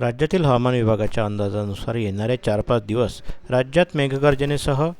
राज्यातील हवामान विभागाच्या अंदाजानुसार येणारे चार पाच दिवस राज्यात मेघगर्जनेसह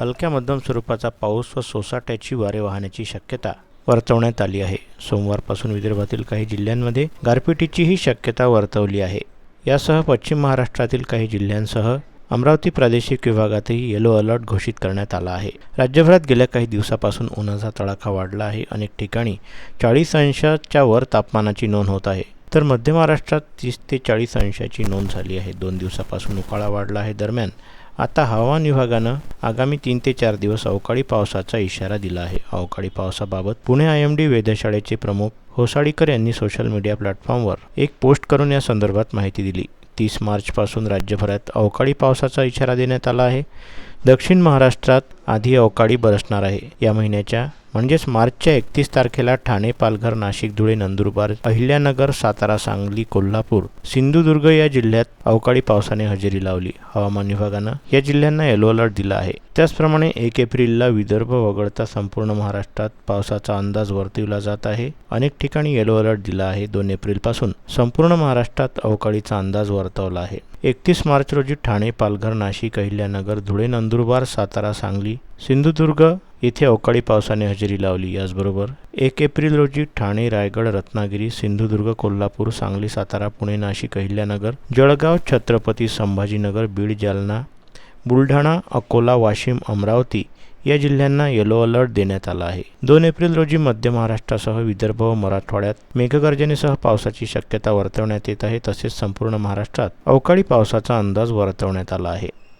हलक्या मध्यम स्वरूपाचा पाऊस व सोसाट्याची वारे वाहण्याची शक्यता वर्तवण्यात आली आहे. सोमवारपासून विदर्भातील काही जिल्ह्यांमध्ये गारपिटीचीही शक्यता वर्तवली आहे. यासह पश्चिम महाराष्ट्रातील काही जिल्ह्यांसह अमरावती प्रादेशिक विभागातही येलो अलर्ट घोषित करण्यात आला आहे. राज्यभरात गेल्या काही दिवसापासून उन्हाचा तडाखा वाढला आहे. अनेक ठिकाणी चाळीस अंशाच्या वर तापमानाची नोंद होत आहे. तर मध्य महाराष्ट्रात तीस ते चाळीस अंशाची नोंद झाली आहे. दोन दिवसापासून उकाळा वाढला आहे. दरम्यान आता हवामान विभागानं आगामी तीन ते चार दिवस अवकाळी पावसाचा इशारा दिला आहे. अवकाळी पावसाबाबत पुणे आय एम डी वेधशाळेचे प्रमुख होसाळीकर यांनी सोशल मीडिया प्लॅटफॉर्मवर एक पोस्ट करून या संदर्भात माहिती दिली. तीस मार्चपासून राज्यभरात अवकाळी पावसाचा इशारा देण्यात आला आहे. दक्षिण महाराष्ट्रात आधी अवकाळी बरसणार आहे. या महिन्याच्या म्हणजेच मार्चच्या एकतीस तारखेला ठाणे पालघर नाशिक धुळे नंदुरबार अहिल्यानगर सातारा सांगली कोल्हापूर सिंधुदुर्ग या जिल्ह्यात अवकाळी पावसाने हजेरी लावली. हवामान विभागानं या जिल्ह्यांना येलो अलर्ट दिला आहे. त्याचप्रमाणे एक एप्रिलला विदर्भ वगळता संपूर्ण महाराष्ट्रात पावसाचा अंदाज वर्तविला जात आहे. अनेक ठिकाणी येलो अलर्ट दिला आहे. दोन एप्रिलपासून संपूर्ण महाराष्ट्रात अवकाळीचा अंदाज वर्तवला आहे. एकतीस मार्च रोजी ठाणे पालघर नाशिक अहिल्यानगर धुळे नंदुरबार सातारा सांगली सिंधुदुर्ग इथे अवकाळी पावसाने हजेरी लावली. याचबरोबर एक एप्रिल रोजी ठाणे रायगड रत्नागिरी सिंधुदुर्ग कोल्हापूर सांगली सातारा पुणे नाशिक अहिल्यानगर जळगाव छत्रपती संभाजीनगर बीड जालना बुलढाणा अकोला वाशिम अमरावती या जिल्ह्यांना येलो अलर्ट देण्यात आला आहे. दोन एप्रिल रोजी मध्य महाराष्ट्रासह विदर्भ व मराठवाड्यात मेघगर्जनेसह पावसाची शक्यता वर्तवण्यात येत आहे. तसेच संपूर्ण महाराष्ट्रात अवकाळी पावसाचा अंदाज वर्तवण्यात आला आहे.